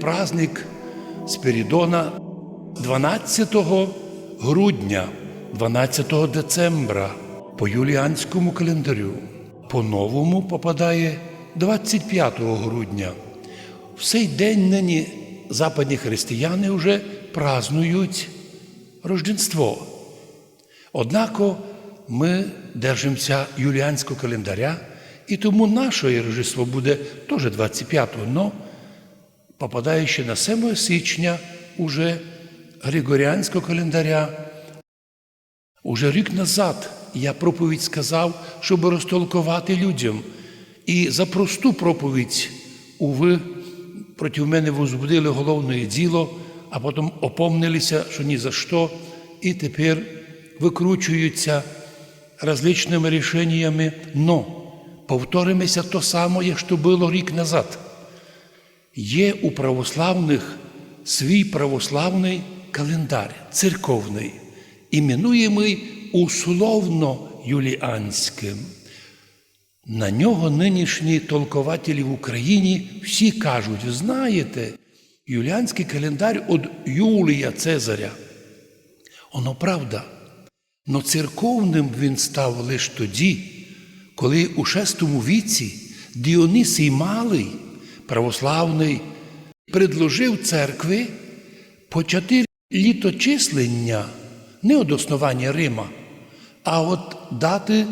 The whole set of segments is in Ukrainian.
праздник Спирідона 12 грудня, 12 децембра по юліанському календарю. По-новому попадає 25 грудня. В цей день нині западні християни вже празнують Рождество. Однако ми держимося юліанського календаря, і тому наше Рождество буде теж 25-го, но попадаючи на 7 січня уже Григоріанського календаря. Уже рік назад я проповідь сказав, щоб розтолкувати людям. І за просту проповідь, уви, проти мене возбудили головне діло, а потім опомнилися, що ні за що, і тепер викручуються различними рішеннями, но повторимося то саме, як що було рік назад. Є у православних свій православний календар, церковний, іменуємий условно юліанським. На нього нинішні толкователі в Україні всі кажуть, знаєте, юліанський календар від Юлія Цезаря. Оно правда. Но церковним він став лише тоді, коли у VI віці Діонисій Малий, православний, предложив церкви почати літочислення не від основання Рима, а от дати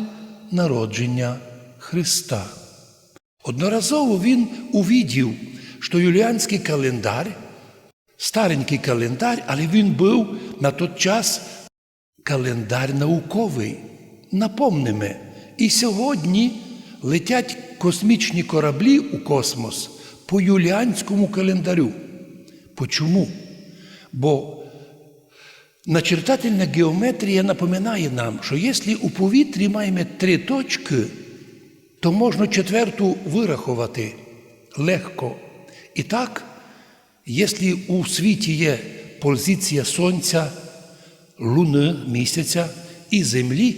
народження Христа. Одноразово він увідів, що юліанський календар, старенький календар, але він був на той час календар науковий. Напомнимо, і сьогодні летять космічні кораблі у космос по юліанському календарю. Почому? Бо начертательна геометрія напоминає нам, що якщо у повітрі маємо три точки, то можна четверту вирахувати легко. І так, якщо у світі є позиція Сонця, Луни, місяця і Землі,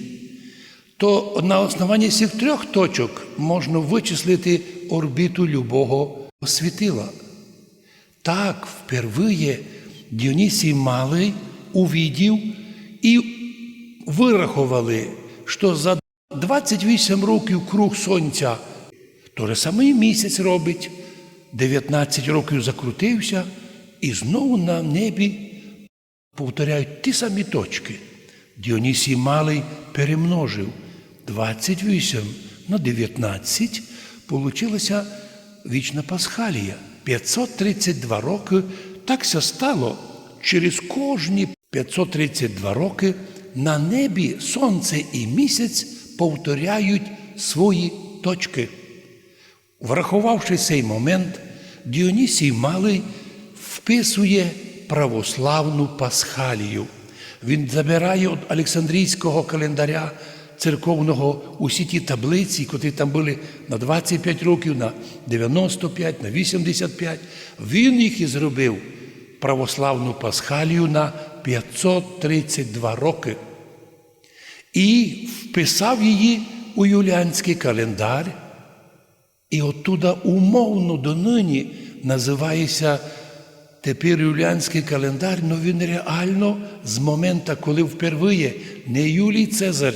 то на основанні цих трьох точок можна вичислити орбіту любого світила. Так, впервые Діонісій Малий увідів і вирахували, що за 28 років круг Сонця то же саме і місяць робить, 19 років закрутився, і знову на небі повторяють ті самі точки. Діонісій Малий перемножив 28 на 19, получилася вічна Пасхалія. 532 роки так все стало. Через кожні 532 роки на небі сонце і місяць повторяють свої точки. Врахувавши цей момент, Діонісій Малий вписує православну пасхалію. Він забирає від Олександрійського календаря церковного усі ті таблиці, котрі там були на 25 років, на 95, на 85. Він їх і зробив православну пасхалію на 532 роки. І вписав її у юліанський календар. І оттуда умовно донині називається тепер юліанський календар, але він реально з моменту, коли впервые не Юлій Цезар,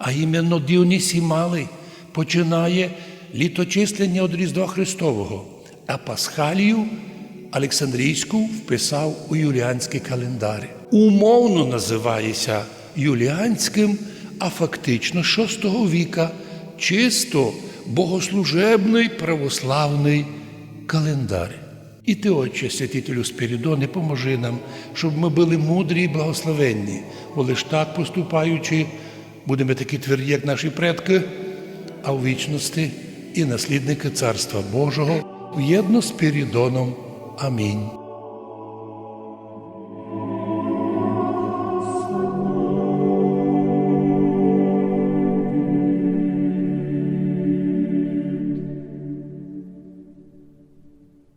а іменно Діонісій Малий починає літочислення від Різдва Христового, а Пасхалію Олександрійську вписав у юліанський календар. Умовно називається юліанським, а фактично VI віка чисто богослужебний православний календар. І ти, Отче, святителю Спірідоне, поможи нам, щоб ми були мудрі і благословенні, бо лиш так поступаючи, будемо такі тверді, як наші предки, а в вічності і наслідники Царства Божого в'єдно з Пірідоном. Амінь.